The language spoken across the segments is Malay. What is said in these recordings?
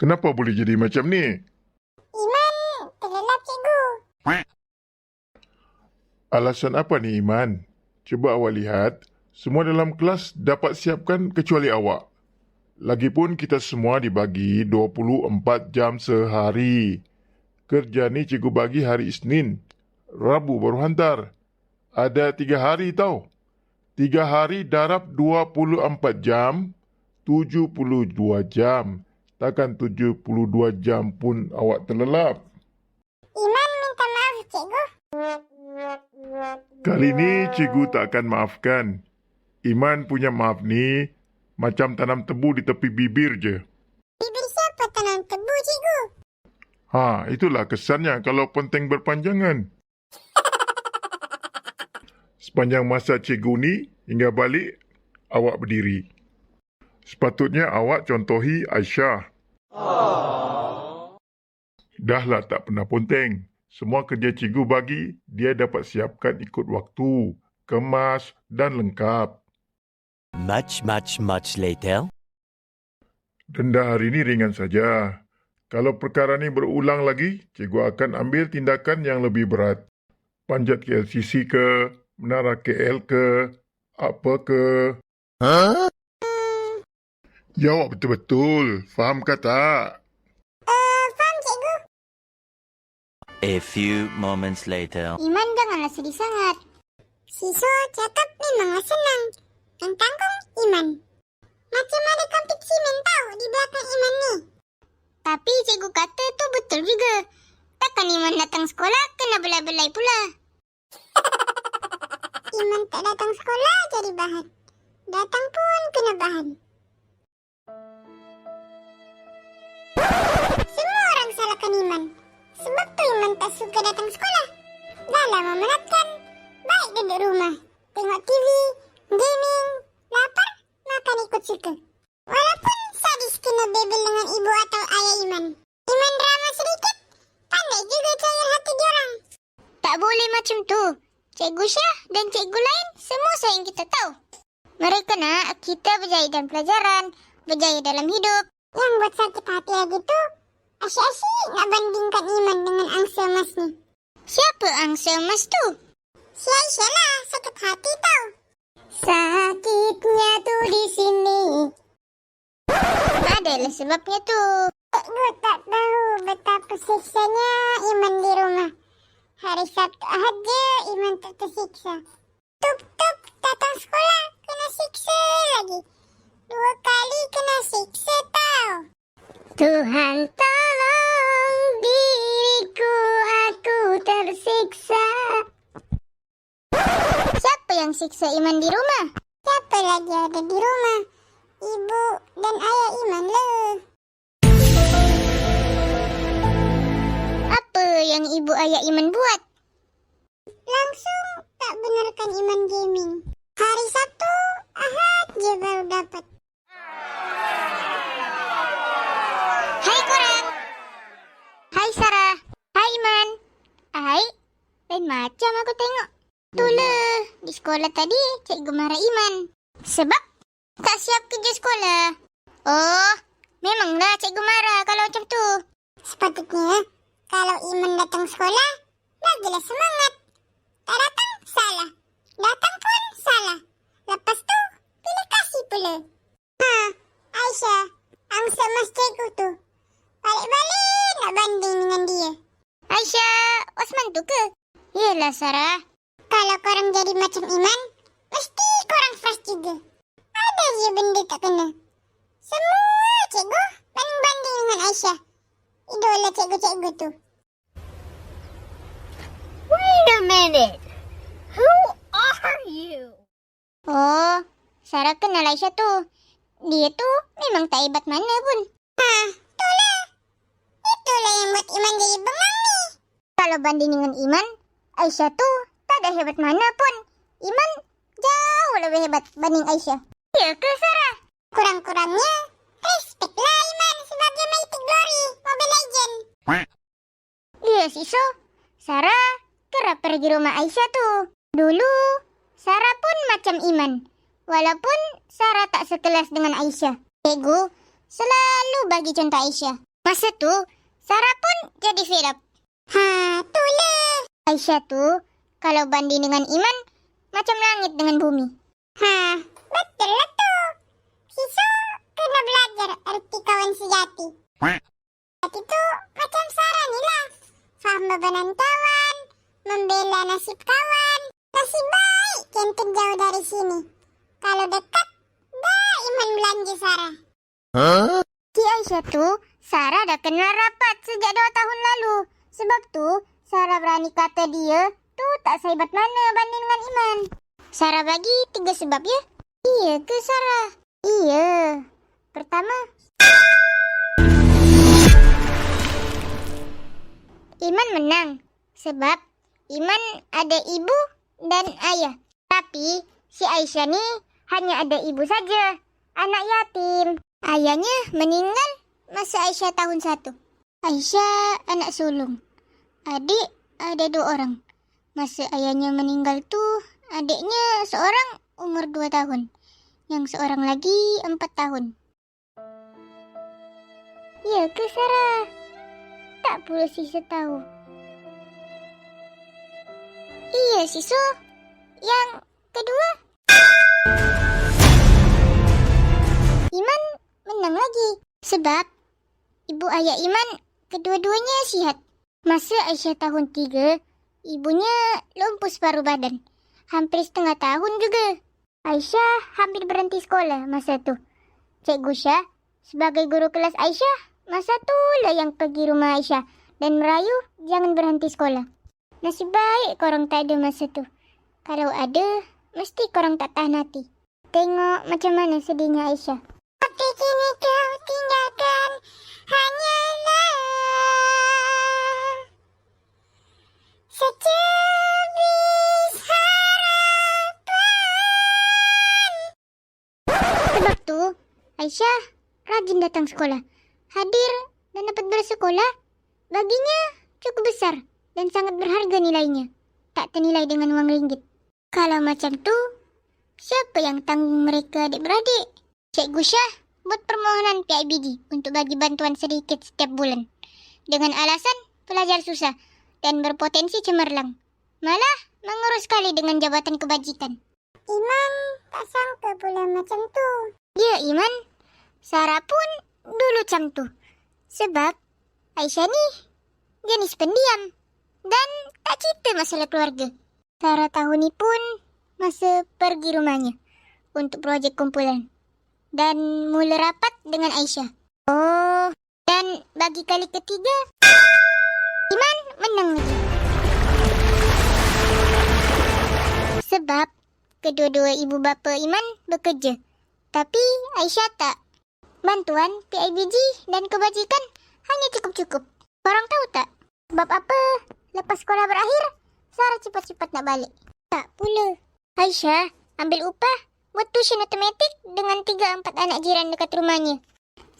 Kenapa boleh jadi macam ni? Iman terlelap cikgu. Alasan apa ni Iman? Cuba awak lihat, semua dalam kelas dapat siapkan kecuali awak. Lagipun kita semua dibagi 24 jam sehari. Kerja ni cikgu bagi hari Isnin. Rabu baru hantar. Ada tiga hari tau. Tiga hari darab 24 jam, 72 jam. Takkan 72 jam pun awak terlelap. Iman minta maaf cikgu. Kali ni cikgu tak akan maafkan. Iman punya maaf ni macam tanam tebu di tepi bibir je. Bibir siapa tanam tebu cikgu? Ha, itulah kesannya kalau penteng berpanjangan. Sepanjang masa cikgu ni hingga balik, awak berdiri. Sepatutnya awak contohi Aisyah. Dahlah tak pernah ponteng. Semua kerja cikgu bagi, dia dapat siapkan ikut waktu, kemas dan lengkap. Much, much, much later. Denda hari ini ringan saja. Kalau perkara ni berulang lagi, cikgu akan ambil tindakan yang lebih berat. Panjat ke LCC ke, menara KL ke, apa ke. Huh? Jawab betul-betul. Faham ke tak? Uh, faham cikgu. A few moments later. Iman janganlah sedih sangat. Siswa cakap memanglah senang. Yang tanggung Iman. Macam ada kompetisi mental di belakang Iman ni. Tapi cikgu kata tu betul juga. Takkan Iman datang sekolah kena belai-belai pula. Iman tak datang sekolah jadi bahan. Datang pun kena bahan. Semua orang salahkan Iman. Sebab tu Iman tak suka datang sekolah. Dah lama menatkan. Baik duduk rumah. Tengok TV, gaming, lapar, makan ikut suka. Walaupun sadis kena bebel dengan ibu atau ayah Iman. Iman drama sedikit, pandai juga cair hati diorang. Tak boleh macam tu. Cikgu Syah dan cikgu lain semua sayang kita tahu. Mereka nak kita berjaya dalam pelajaran, berjaya dalam hidup. Yang buat sakit hati lagi tu, asyik-asyik nak bandingkan Iman dengan angsa emas ni. Siapa angsa emas tu? Si Aisyah lah, sakit hati tau. Sakitnya tu di sini. Adalah sebabnya tu. Cikgu tak tahu betapa siksanya Iman di rumah. Hari Sabtu Ahad je Iman tak tersiksa. Tup-tup datang sekolah kena siksa lagi. Dua kali kena siksa. Tuhan tolong diriku aku tersiksa. Siapa yang siksa Iman di rumah? Siapa lagi ada di rumah? Ibu dan ayah Iman lah. Apa yang ibu ayah Iman buat? Langsung tak benarkan Iman gaming. Hari Sabtu, Ahad je baru dapat. Hai korang. Hai Sarah. Hai Iman. Hai. Lain macam aku tengok. Itulah. Di sekolah tadi, cikgu marah Iman. Sebab tak siap kerja sekolah. Oh, memanglah cikgu marah kalau macam tu. Sepatutnya, kalau Iman datang sekolah, lagilah semangat. Tak datang, salah. Datang pun salah. Lepas tu, pilih kasih pula. Ha, Aisyah, angsa mas cikgu tu. Balik-balik nak banding dengan dia. Aisyah, Osman tu ke? Yelah, Sarah. Kalau korang jadi macam Iman, mesti korang fast juga. Ada je benda tak kena. Semua cikgu banding-banding dengan Aisyah. Idola cikgu-cikgu tu. Wait a minute. Who are you? Oh, Sarah kenal Aisyah tu. Dia tu memang tak hebat mana pun. Ha, itulah. Itulah yang buat Iman jadi bengang. Kalau banding dengan Iman, Aisyah tu tak ada hebat mana pun. Iman jauh lebih hebat banding Aisyah. Ya ke Sarah? Kurang-kurangnya, respektlah Iman sebagai Mythic Glory Mobile Legend. Iya Siso, Sarah kerap pergi rumah Aisyah tu. Dulu, Sarah pun macam Iman. Walaupun Sarah tak sekelas dengan Aisyah. Cikgu selalu bagi contoh Aisyah. Masa tu, Sarah pun jadi fed up. Ha, itulah. Aisyah tu, kalau banding dengan Iman, macam langit dengan bumi. Ha, betul lah tu. Sisa kena belajar erti kawan sejati. Sejati tu macam Sarah ni lah. Faham bebanan kawan, membela nasib kawan. Nasib baik kentut jauh dari sini. Kalau dekat, dah Iman belanja Sarah. Si Aisyah tu, Sarah dah kenal rapat sejak dua tahun lalu. Sebab tu, Sarah berani kata dia tu tak sehebat mana banding dengan Iman. Sarah bagi tiga sebab ya. Iya ke Sarah? Iya. Pertama, Iman menang. Sebab Iman ada ibu dan ayah. Tapi si Aisyah ni hanya ada ibu saja. Anak yatim. Ayahnya meninggal masa Aisyah tahun satu. Aisyah anak sulung. Adik ada dua orang. Masa ayahnya meninggal tu, adiknya seorang umur dua tahun. Yang seorang lagi empat tahun. Ya ke Sarah? Tak perlu sisa tahu. Iya Sisu. Yang kedua. Iman menang lagi. Sebab ibu ayah Iman kedua-duanya sihat. Masa Aisyah tahun tiga, ibunya lumpuh separuh badan. Hampir setengah tahun juga. Aisyah hampir berhenti sekolah masa tu. Cikgu Syah sebagai guru kelas Aisyah, masa tu lah yang pergi rumah Aisyah dan merayu jangan berhenti sekolah. Nasib baik korang tak ada masa tu. Kalau ada, mesti korang tak tahan hati. Tengok macam mana sedihnya Aisyah. Tapi kini Aisyah rajin datang sekolah. Hadir dan dapat bersekolah, baginya cukup besar dan sangat berharga nilainya. Tak ternilai dengan wang ringgit. Kalau macam tu, siapa yang tanggung mereka adik-beradik? Cikgu Syah buat permohonan PIBD untuk bagi bantuan sedikit setiap bulan. Dengan alasan pelajar susah dan berpotensi cemerlang. Malah mengurus sekali dengan jabatan kebajikan. Iman tak sangka pula macam tu. Ya Iman, Sarah pun dulu macam tu. Sebab Aisyah ni jenis pendiam dan tak cerita masalah keluarga. Sarah tahun ni pun masa pergi rumahnya untuk projek kumpulan dan mula rapat dengan Aisyah. Oh, dan bagi kali ketiga, Iman menang lagi. Sebab kedua-dua ibu bapa Iman bekerja. Tapi Aisyah tak. Bantuan PIBG dan kebajikan hanya cukup-cukup. Korang tahu tak? Sebab apa? Lepas sekolah berakhir, Sarah cepat-cepat nak balik. Tak pula. Aisyah ambil upah buat tuition matematik dengan tiga empat anak jiran dekat rumahnya.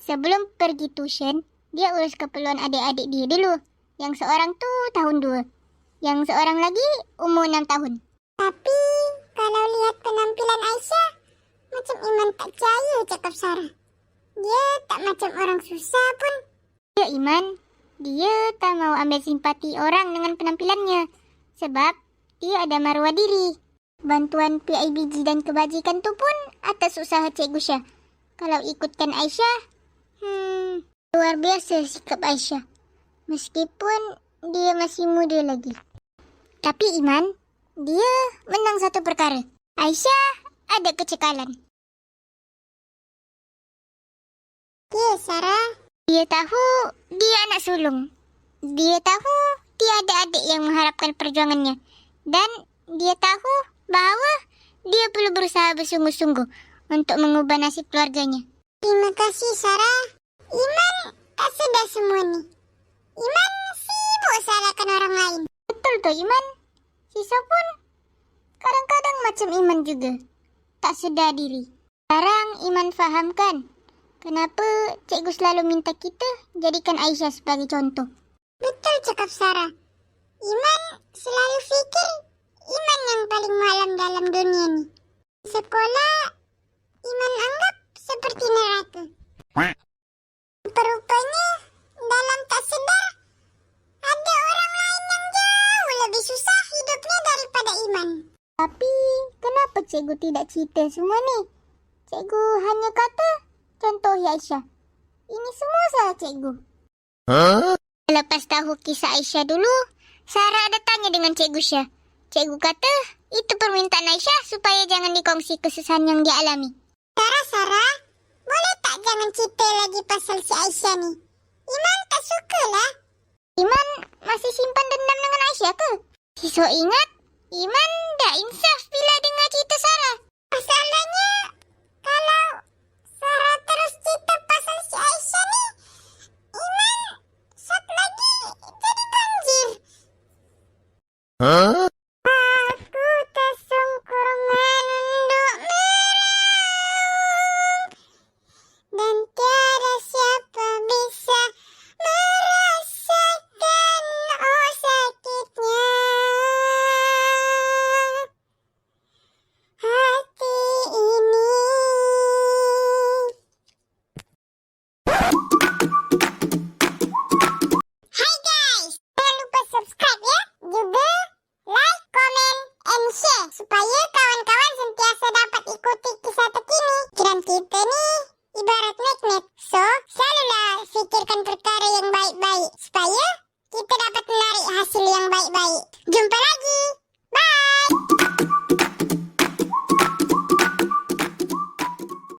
Sebelum pergi tuition, dia urus keperluan adik-adik dia dulu. Yang seorang tu tahun dua. Yang seorang lagi umur enam tahun. Tapi kalau lihat penampilan Aisyah, macam Iman tak percaya cakap Sarah. Dia tak macam orang susah pun. Ya Iman, dia tak mau ambil simpati orang dengan penampilannya. Sebab dia ada maruah diri. Bantuan PIBG dan kebajikan tu pun atas usaha Cikgu Syah. Kalau ikutkan Aisyah, hmm, luar biasa sikap Aisyah. Meskipun dia masih muda lagi. Tapi Iman, dia menang satu perkara. Aisyah ada kecekalan. Ya, Sarah. Dia tahu dia anak sulung. Dia tahu tiada adik yang mengharapkan perjuangannya. Dan dia tahu bahawa dia perlu berusaha bersungguh-sungguh untuk mengubah nasib keluarganya. Terima kasih, Sarah. Iman tak sedar semua ni. Iman sibuk salahkan orang lain. Betul tu, Iman. Sisa pun kadang-kadang macam Iman juga. Tak sedar diri. Sekarang Iman fahamkan Kenapa cikgu selalu minta kita jadikan Aisyah sebagai contoh? Betul cakap Sarah. Iman selalu fikir Iman yang paling malam dalam dunia ni. Sekolah, Iman anggap seperti neraka. Perupanya, dalam tak sedar, ada orang lain yang jauh lebih susah hidupnya daripada Iman. Tapi, kenapa cikgu tidak cerita semua ni? Cikgu hanya kata contoh ya Aisyah. Ini semua salah cikgu. Lepas tahu kisah Aisyah dulu, Sarah ada tanya dengan Cikgu Syah. Cikgu kata, itu permintaan Aisyah supaya jangan dikongsi kesusahan yang dia alami. Sarah, Sarah, boleh tak jangan cerita lagi pasal si Aisyah ni? Iman tak sukalah. Iman masih simpan dendam dengan Aisyah ke? Siswa ingat, Iman dah insaf Aku